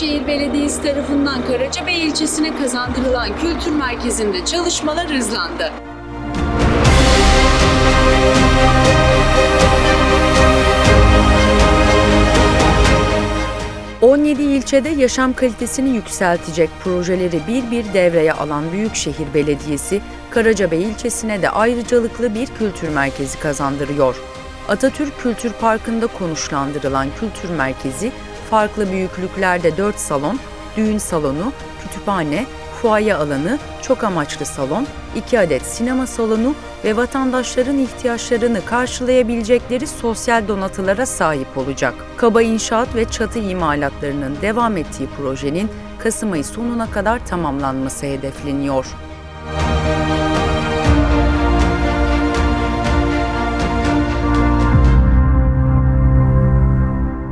Belediyesi tarafından Karacabey ilçesine kazandırılan kültür merkezinde çalışmalar hızlandı. ...17 ilçede yaşam kalitesini yükseltecek projeleri bir bir devreye alan Büyükşehir Belediyesi... ...Karacabey ilçesine de ayrıcalıklı bir kültür merkezi kazandırıyor. Atatürk Kültür Parkı'nda konuşlandırılan kültür merkezi... ...farklı büyüklüklerde 4 salon, düğün salonu, kütüphane, fuaye alanı, çok amaçlı salon, 2 adet sinema salonu ve vatandaşların ihtiyaçlarını karşılayabilecekleri sosyal donatılara sahip olacak. Kaba inşaat ve çatı imalatlarının devam ettiği projenin Kasım ayı sonuna kadar tamamlanması hedefleniyor.